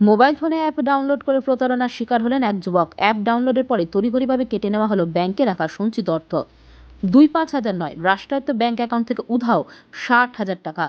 Mobile ফোনে app download করে প্রতারণার শিকার হলেন এক যুবক। অ্যাপ ডাউনলোডের পরে তড়িঘড়িভাবে কেটে নেওয়া হলো ব্যাংকে রাখা সঞ্চিত অর্থ দুই পাঁচ হাজার নয়, রাষ্ট্রায়ত্ত ব্যাংক অ্যাকাউন্ট থেকে উধাও ষাট হাজার টাকা।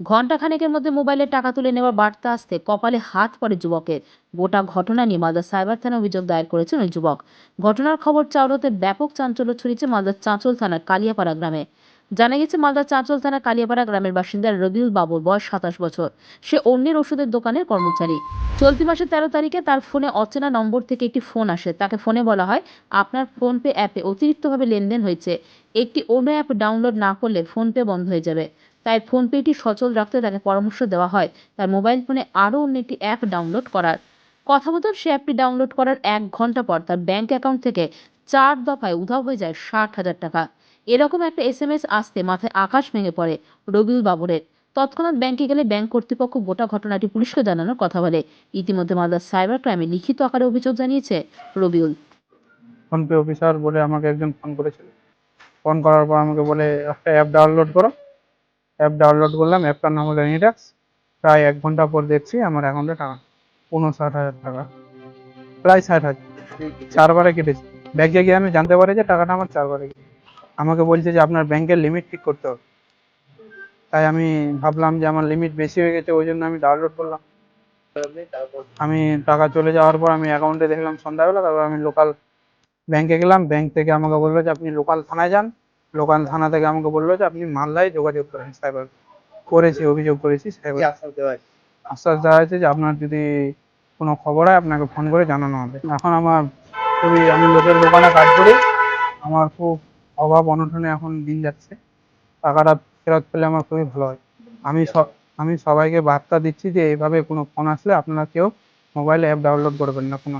ঘণ্টাখানেকের মধ্যে মোবাইলে টাকা তুলে নেওয়ার বার্তা আসতে কপালে হাত পড়ে যুবকের। গোটা ঘটনা নিয়ে মালদা সাইবার থানায় অভিযোগ দায়ের করেছেন ওই যুবক। ঘটনার খবর চাউরতে ব্যাপক চাঞ্চল্য ছড়িয়েছে মালদার চাঁচল থানার কালিয়াপাড়া গ্রামে। জানা গেছে মালদার চাঁচল থানা কালিয়াপাড়া গ্রামের বাসিন্দা রবিউল বাবুর বয়স সাতাশ বছর। সে অন্যের ওষুধের দোকানের কর্মচারী। চলতি মাসের তেরো তারিখে তার ফোনে অচেনা নম্বর থেকে একটি ফোন আসে। তাকে ফোনে বলা হয়, আপনার ফোনপে অ্যাপে অতিরিক্তভাবে লেনদেন হয়েছে। একটি অন্য অ্যাপ ডাউনলোড না করলে ফোনপে বন্ধ হয়ে যাবে। তাই ফোনপেটি সচল রাখতে তাকে পরামর্শ দেওয়া হয়। তার মোবাইল ফোনে আরও অন্য একটি অ্যাপ ডাউনলোড করার। কথা মতো সে অ্যাপটি ডাউনলোড করার এক ঘণ্টা পর তার ব্যাংক অ্যাকাউন্ট থেকে চার দফায় উধাও হয়ে যায় ষাট হাজার টাকা। এরকম একটা এস এম এস আসতে মাথায় আকাশ ভেঙে পড়ে রবিউল বাবুরের। তৎক্ষণাৎ ব্যাংকে গেলে ব্যাংক কর্তৃপক্ষ গোটা ঘটনাটি পুলিশকে জানানোর কথা বলে। ইতিমধ্যে মালদার সাইবার ক্রাইমে লিখিত আকারে অভিযোগ জানিয়েছে রবিউল। ফোনপে অফিসার বলে আমাকে একজন ফোন করেছিল। ফোন করার পর আমাকে বলে একটা অ্যাপ ডাউনলোড করো। অ্যাপ ডাউনলোড করলাম অ্যাপটার নাম হলো নিডাক্স প্রায় এক ঘণ্টা পর দেখছি আমার অ্যাকাউন্টে টাকা উনষাট হাজার টাকা প্রায় ষাট হাজার। চারবারে কেটেছে। ব্যাংকে গিয়ে আমি জানতে পারি যে টাকাটা আমার চারবারে গেছে আমাকে বলছে যে আপনার ব্যাংকের লিমিট ঠিক করতে হবে। তাই আমি ভাবলাম যে আমার লিমিট বেশি হয়ে গেছে ওই জন্য আমি ডাউনলোড করলাম। আমি টাকা চলে যাওয়ার পর আমি অ্যাকাউন্টে দেখলাম সন্ধ্যাবেলা তারপর আমি লোকাল ব্যাংকে গেলাম। ব্যাংক থেকে আমাকে বলল যে আপনি লোকাল থানায় যান। লোকাল থানা থেকে আমাকে বলল যে আপনি মালদায় যোগাযোগ করেন সাইবার করেছি অভিযোগ করেছি সাইবার আশ্বাস দেওয়া হয়েছে? যে আপনার যদি কোনো খবর হয় আপনাকে ফোন করে জানানো হবে। এখন আমার খুবই আমি লোকের দোকানে কাজ করি। আমার খুব অভাব অনটনে এখন দিন যাচ্ছে। টাকাটা ফেরত পেলে আমার খুবই ভালো হয়। আমি সব আমি সবাইকে বার্তা দিচ্ছি যে এইভাবে কোনো ফোন আসলে আপনারা কেউ মোবাইল অ্যাপ ডাউনলোড করবেন না কোনো।